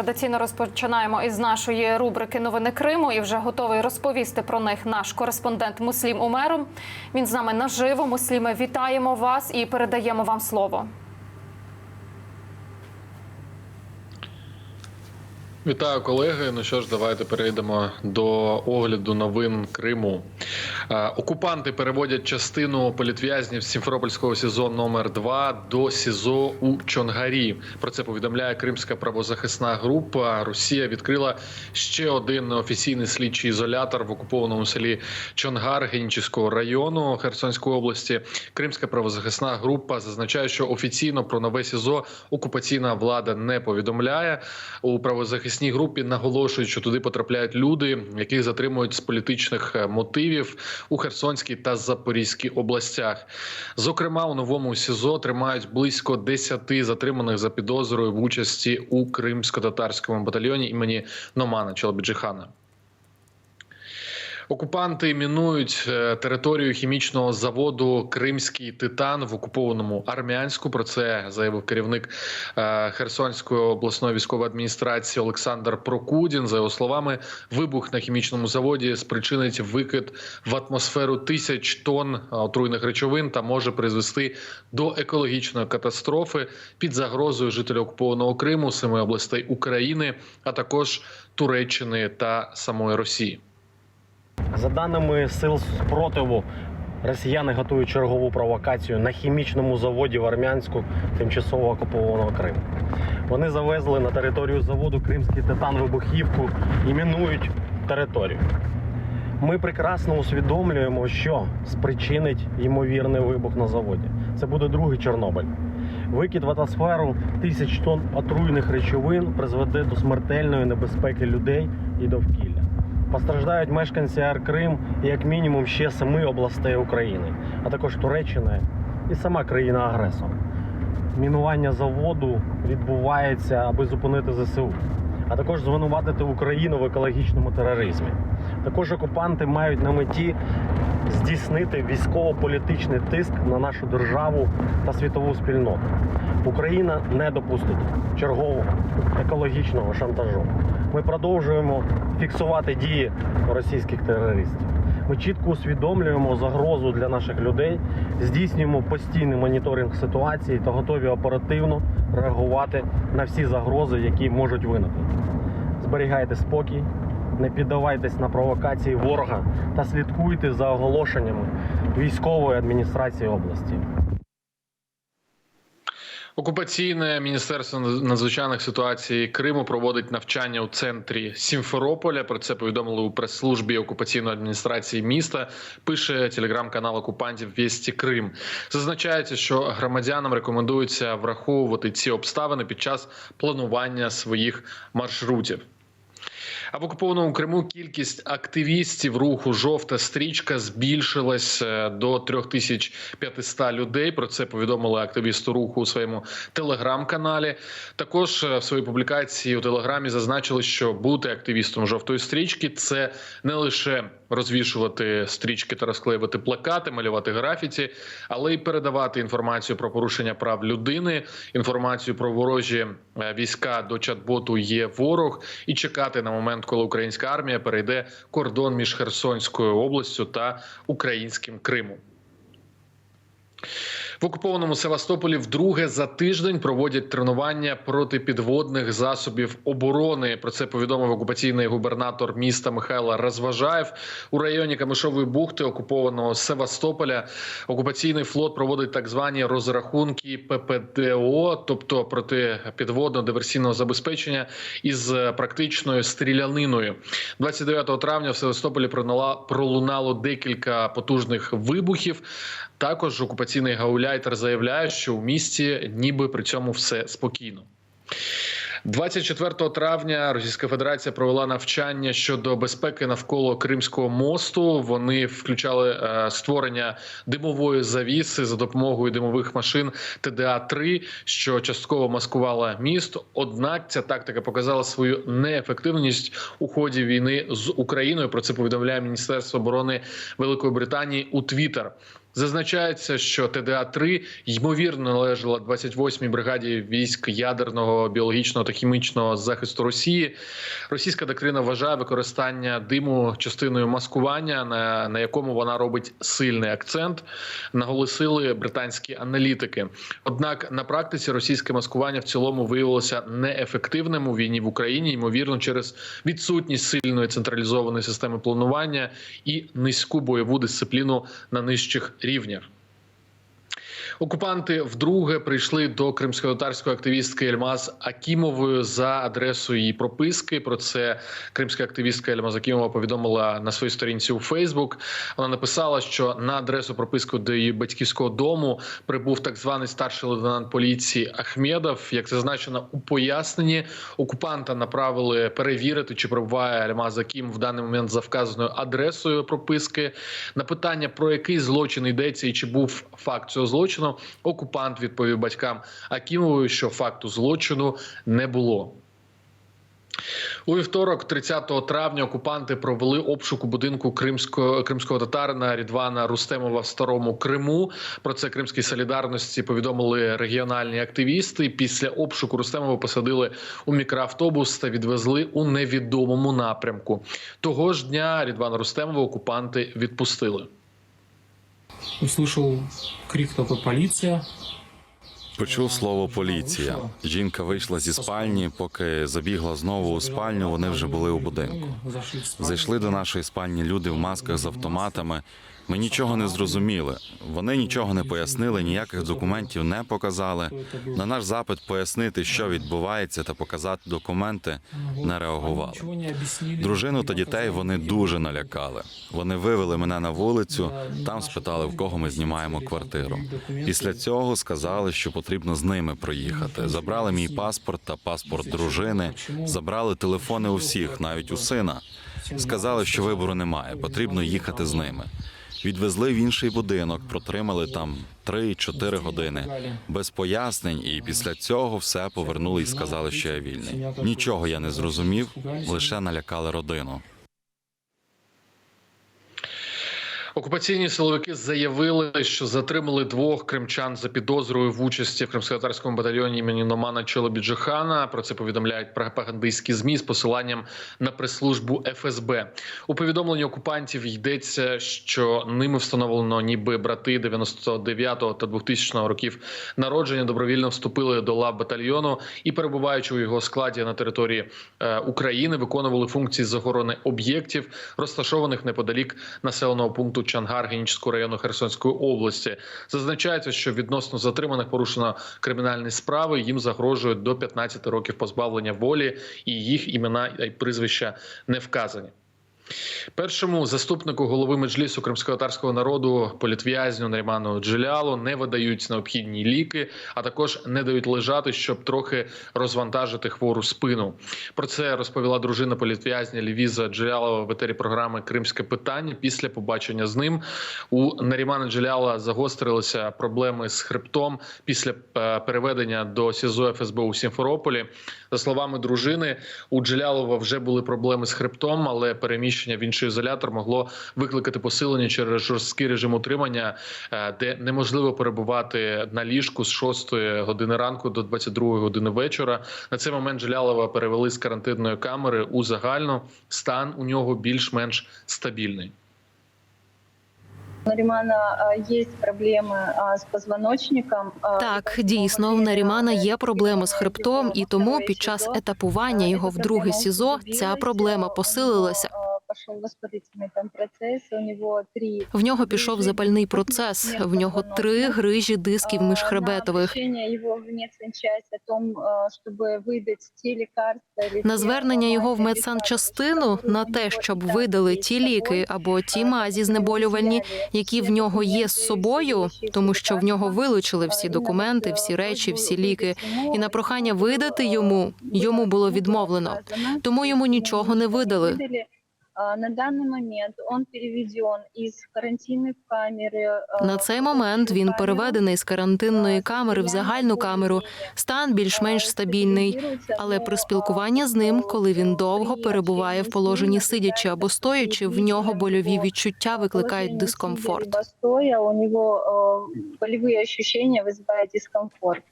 традиційно розпочинаємо із нашої рубрики Новини Криму і вже готовий розповісти про них наш кореспондент Муслім Умером. Він з нами наживо. Мусліме, вітаємо вас і передаємо вам слово. Вітаю колеги. Ну що ж, давайте перейдемо до огляду новин Криму. Е, Окупанти переводять частину політв'язнів Сімферопольського СІЗО номер 2 до СІЗО у Чонгарі. Про це повідомляє Кримська правозахисна група. Росія відкрила ще один неофіційний слідчий ізолятор в окупованому селі Чонгар Генічівського району Херсонської області. Кримська правозахисна група зазначає, що офіційно про нове СІЗО окупаційна влада не повідомляє у правозахисній групі. Наголошують, що туди потрапляють люди, яких затримують з політичних е, мотивів у Херсонській та Запорізькій областях. Зокрема, у новому СІЗО тримають близько 10 затриманих за підозрою в участі у кримсько-татарському батальйоні імені Номана Чолобіджихана. Окупанти мінують е, територію хімічного заводу Кримський титан в окупованому Армянську. Про це заявив керівник е, Херсонської обласної військової адміністрації Олександр Прокудін. За його словами, вибух на хімічному заводі спричинить викид в атмосферу тисяч тонн е, отруйних речовин та може призвести до екологічної катастрофи під загрозою жителів окупованого Криму, семи областей України, а також Туреччини та самої Росії. За даними сил спротиву, росіяни готують чергову провокацію на хімічному заводі в Армянську тимчасово окупованого Криму. Вони завезли на територію заводу Кримський титан вибухівку і мінують територію. Ми прекрасно усвідомлюємо, що спричинить ймовірний вибух на заводі. Це буде другий Чорнобиль. Викид в атмосферу тисяч тонн отруйних речовин призведе до смертельної небезпеки людей і довкілля. Постраждають мешканці Ар-Крим і як мінімум ще семи областей України, а також Туреччина і сама країна-агресор. Мінування заводу відбувається, аби зупинити ЗСУ, а також звинуватити Україну в екологічному тероризмі. Також окупанти мають на меті здійснити військово-політичний тиск на нашу державу та світову спільноту. Україна не допустить чергового екологічного шантажу. Ми продовжуємо фіксувати дії російських терористів. Ми чітко усвідомлюємо загрозу для наших людей, здійснюємо постійний моніторинг ситуації та готові оперативно реагувати на всі загрози, які можуть виникнути. Зберігайте спокій, не піддавайтесь на провокації ворога та слідкуйте за оголошеннями військової адміністрації області. Окупаційне міністерство надзвичайних ситуацій Криму проводить навчання у центрі Сімферополя. Про це повідомили у прес-службі окупаційної адміністрації міста. Пише телеграм-канал окупантів Вісті Крим. Зазначається, що громадянам рекомендується враховувати ці обставини під час планування своїх маршрутів. А в окупованому Криму кількість активістів руху жовта стрічка збільшилась е, до 3500 людей. Про це повідомили активісти руху у своєму телеграм-каналі. Також е, в своїй публікації у телеграмі зазначили, що бути активістом жовтої стрічки це не лише розвішувати стрічки та розклеювати плакати, малювати графіті, але й передавати інформацію про порушення прав людини, інформацію про ворожі е, війська до чат-боту є ворог, і чекати на момент, коли українська армія перейде кордон між Херсонською областю та українським Кримом. В окупованому Севастополі вдруге за тиждень проводять тренування протипідводних засобів оборони. Про це повідомив окупаційний губернатор міста Михайло Розважаєв. У районі Камишової бухти окупованого Севастополя. Окупаційний флот проводить так звані розрахунки ППДО, тобто протипідводно-диверсійного забезпечення із практичною стріляниною. 29 травня в Севастополі пролунало декілька потужних вибухів. Також окупаційний гауляйтер заявляє, що у місті ніби при цьому все спокійно. 24 травня Російська Федерація провела навчання щодо безпеки навколо Кримського мосту. Вони включали е, створення димової завіси за допомогою димових машин ТДА 3 що частково маскувала міст. Однак ця тактика показала свою неефективність у ході війни з Україною. Про це повідомляє Міністерство оборони Великої Британії у Твіттер. Зазначається, що ТДА-3 ймовірно належала 28-й бригаді військ ядерного, біологічного та хімічного захисту Росії. Російська доктрина вважає використання диму частиною маскування, на, на якому вона робить сильний акцент. Наголосили британські аналітики. Однак на практиці російське маскування в цілому виявилося неефективним у війні в Україні, ймовірно, через відсутність сильної централізованої системи планування і низьку бойову дисципліну на нижчих рівнях. Окупанти вдруге прийшли до кримсько-татарської активістки Ельмаз Акімової за адресою її прописки. Про це кримська активістка Ельмаз Акімова повідомила на своїй сторінці у Фейсбук. Вона написала, що на адресу прописку до її батьківського дому прибув так званий старший лейтенант поліції Ахмедов. Як зазначено у поясненні, окупанта направили перевірити, чи перебуває Ельмаз Акім в даний момент за вказаною адресою прописки. На питання про який злочин йдеться і чи був факт цього злочину, окупант відповів батькам Акімової, що факту злочину не було. У вівторок, 30 травня, окупанти провели обшук у будинку кримського кримського татарина Рідвана Рустемова в старому Криму. Про це кримській солідарності повідомили регіональні активісти. Після обшуку Рустемова посадили у мікроавтобус та відвезли у невідомому напрямку. Того ж дня Рідвана Рустемова окупанти відпустили. Услышал крик такой «полиция». Почув слово поліція. Жінка вийшла зі спальні. Поки забігла знову у спальню, вони вже були у будинку. Зайшли до нашої спальні люди в масках з автоматами. Ми нічого не зрозуміли. Вони нічого не пояснили, ніяких документів не показали. На наш запит пояснити, що відбувається, та показати документи, не реагували. Дружину та дітей вони дуже налякали. Вони вивели мене на вулицю, там спитали, в кого ми знімаємо квартиру. Після цього сказали, що потрібно з ними проїхати. Забрали мій паспорт та паспорт дружини, забрали телефони у всіх, навіть у сина. Сказали, що вибору немає, потрібно їхати з ними. Відвезли в інший будинок, протримали там 3-4 години без пояснень, і після цього все повернули і сказали, що я вільний. Нічого я не зрозумів, лише налякали родину. Окупаційні силовики заявили, що затримали двох кримчан за підозрою в участі в кримськотарському батальйоні імені Номана Чолобіджихана. Про це повідомляють пропагандистські змі з посиланням на прес-службу ФСБ. У повідомленні окупантів йдеться, що ними встановлено, ніби брати 99-го та 2000-го років народження добровільно вступили до лав батальйону і, перебуваючи у його складі на території е, України, виконували функції з охорони об'єктів, розташованих неподалік населеного пункту Чангар Генічського району Херсонської області. Зазначається, що відносно затриманих порушено кримінальні справи. Їм загрожують до 15 років позбавлення волі, і їх імена і прізвища не вказані. Першому заступнику голови меджлісу кримськотарського народу політв'язню Наріману Джилялу не видають необхідні ліки, а також не дають лежати, щоб трохи розвантажити хвору спину. Про це розповіла дружина політв'язня Лівіза Джилялова в етері програми Кримське питання. Після побачення з ним у Нарімана Джиляла загострилися проблеми з хребтом після е, переведення до СІЗО ФСБ у Сімферополі. За словами дружини, у Джилялова вже були проблеми з хребтом, але переміщення в інший ізолятор могло викликати посилення через жорсткий режим утримання, е, де неможливо перебувати на ліжку з 6 години ранку до 22 години вечора. На цей момент Джилялова перевели з карантинної камери у загальну. Стан у нього більш-менш стабільний. Нарімана є проблеми з позвоночником. Так, дійсно, в Нарімана є проблеми з хребтом, і тому під час етапування його в друге СІЗО ця проблема посилилася. Пішов воспалительний там процес, у нього три В нього пішов запальний процес. В нього три грижі дисків міжхребетових. його в медсанчасть о том, щоб видати ті лікарства. На звернення його в медсанчастину на те, щоб видали ті ліки або ті мазі знеболювальні, які в нього є з собою, тому що в нього вилучили всі документи, всі речі, всі ліки. І на прохання видати йому йому було відмовлено. Тому йому нічого не видали. А, На данный момент он переведен из карантинной камеры. а, На цей в момент він камеру. переведений з карантинної камери в загальну камеру. Стан більш-менш стабільний. Але при спілкуванні з ним, коли він довго перебуває в положенні сидячи або стоячи, в нього больові відчуття викликають дискомфорт. Стоя, у него э, болевые ощущения вызывают дискомфорт.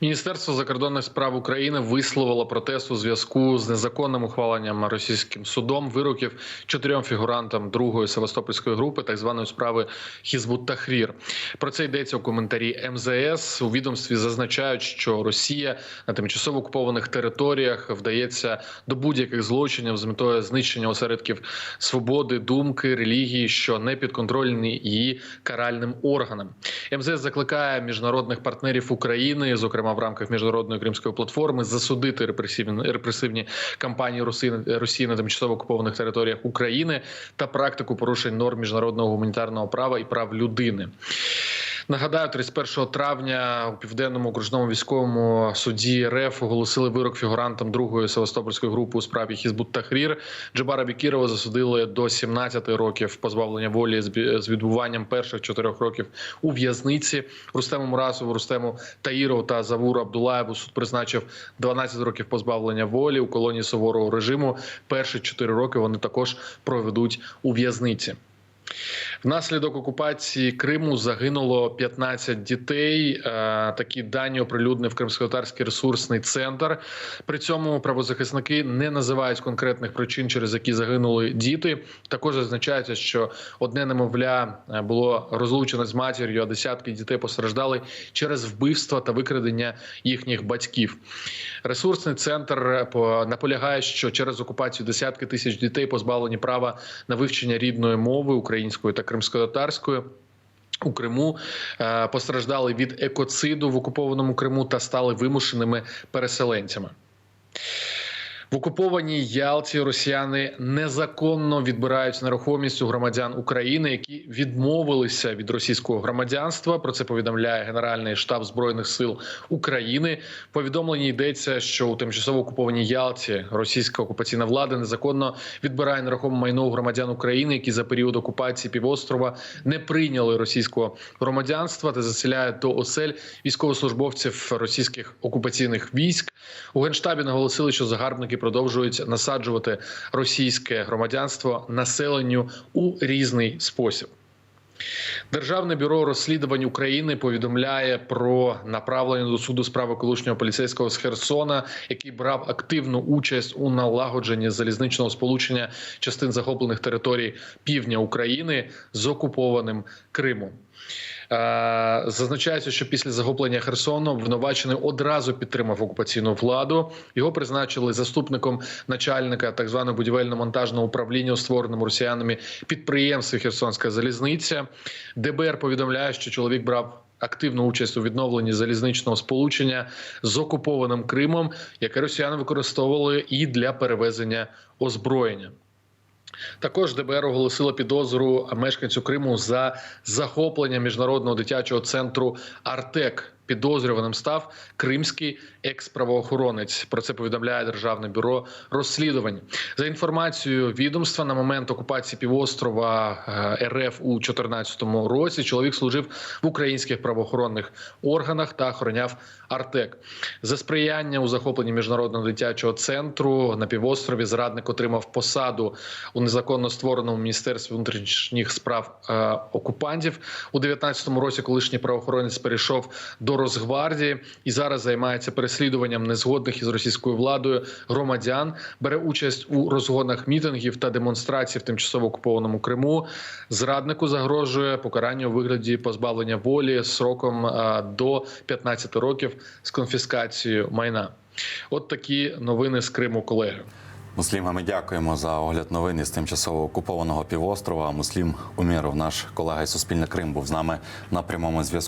Міністерство закордонних справ України висловило протест у зв'язку з незаконним ухваленням російським судом вироків чотирьом фігурантам другої севастопольської групи, так званої справи Хізбут Тахрір. Про це йдеться у коментарі МЗС. У відомстві зазначають, що Росія на тимчасово окупованих територіях вдається до будь-яких злочинів з метою знищення осередків свободи, думки, релігії, що не підконтрольні її каральним органам. МЗС закликає міжнародних партнерів України, зокрема в рамках міжнародної кримської платформи, засудити репресивні репресивні кампанії Росії, Росії на тимчасово окупованих територіях України та практику порушень норм міжнародного гуманітарного права і прав людини. Нагадаю, 31 травня у південному окружному військовому суді РФ оголосили вирок фігурантам другої Севастопольської групи у справі Хізбут Тахрір. Джабара Бікірова засудили до 17 років позбавлення волі з відбуванням перших чотирьох років у в'язниці. Рустему Мурасову, Рустему Таїрову та Завуру Абдулаєву суд призначив 12 років позбавлення волі у колонії суворого режиму. Перші 4 роки вони також проведуть у в'язниці. Внаслідок окупації Криму загинуло 15 дітей. Е, Такі дані оприлюднив Кримськотарський ресурсний центр. При цьому правозахисники не називають конкретних причин, через які загинули діти. Також зазначається, що одне немовля е, було розлучено з матір'ю, а десятки дітей постраждали через вбивства та викрадення їхніх батьків. Ресурсний центр е, по- наполягає, що через окупацію десятки тисяч дітей позбавлені права на вивчення рідної мови української та кримськотатарською. У Криму е, постраждали від екоциду в окупованому Криму та стали вимушеними переселенцями. В окупованій Ялті росіяни незаконно відбирають нерухомість у громадян України, які відмовилися від російського громадянства. Про це повідомляє Генеральний штаб збройних сил України. В Повідомленні йдеться, що у тимчасово окупованій Ялті російська окупаційна влада незаконно відбирає нерухоме майно у громадян України, які за період окупації півострова не прийняли російського громадянства та заселяє до осель військовослужбовців російських окупаційних військ. У генштабі наголосили, що загарбники продовжують насаджувати російське громадянство населенню у різний спосіб. Державне бюро розслідувань України повідомляє про направлення до суду справи колишнього поліцейського з Херсона, який брав активну участь у налагодженні залізничного сполучення частин захоплених територій півдня України з окупованим Кримом. Е, Зазначається, що після захоплення Херсону обвинувачений одразу підтримав окупаційну владу. Його призначили заступником начальника так званого будівельно-монтажного управління створеному росіянами підприємстві Херсонська залізниця. ДБР повідомляє, що чоловік брав. Активну участь у відновленні залізничного сполучення з окупованим Кримом, яке росіяни використовували і для перевезення озброєння. Також ДБР оголосило підозру мешканцю Криму за захоплення міжнародного дитячого центру Артек. Підозрюваним став кримський екс-правоохоронець. Про це повідомляє Державне бюро розслідувань. За інформацією відомства, на момент окупації півострова е, РФ у 2014 році чоловік служив в українських правоохоронних органах та охороняв Артек. За сприяння у захопленні міжнародного дитячого центру на півострові зрадник отримав посаду у незаконно створеному міністерстві внутрішніх справ е, окупантів у 2019 році. Колишній правоохоронець перейшов до Росгвардії і зараз займається переслідуванням незгодних із російською владою громадян, бере участь у розгонах мітингів та демонстрацій в тимчасово окупованому Криму. Зраднику загрожує покарання у вигляді позбавлення волі сроком е, до 15 років з конфіскацією майна. От такі новини з Криму, колеги. Мусліма, ми дякуємо за огляд новин із тимчасово окупованого півострова. Муслім Уміров, наш колега із Суспільне Крим, був з нами на прямому зв'язку.